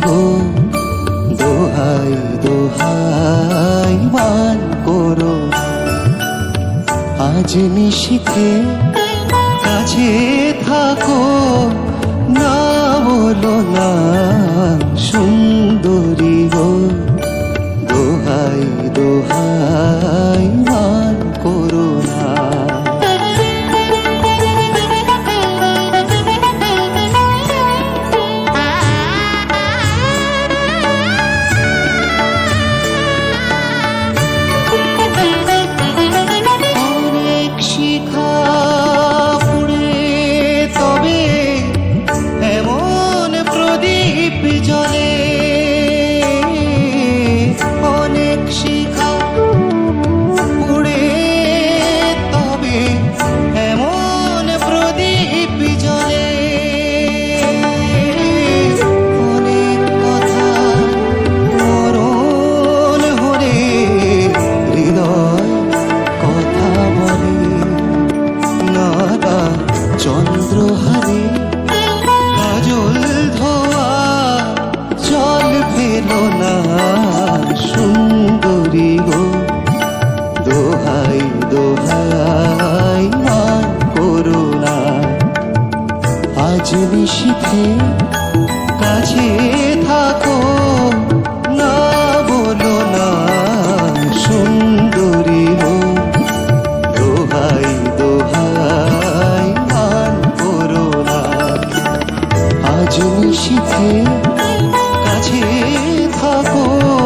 গো দোহাই দোহাই, মান করো। আজ নিশিতে কাছে থাকো না বলো না সুন্দরী গো দোহাই দোহাই রোজ নিশীথে কাছে থাকো। না বলো না, সুন্দরী হো দোহাই দোহাই মান করো না। আজ শিখে কাছে থাকো।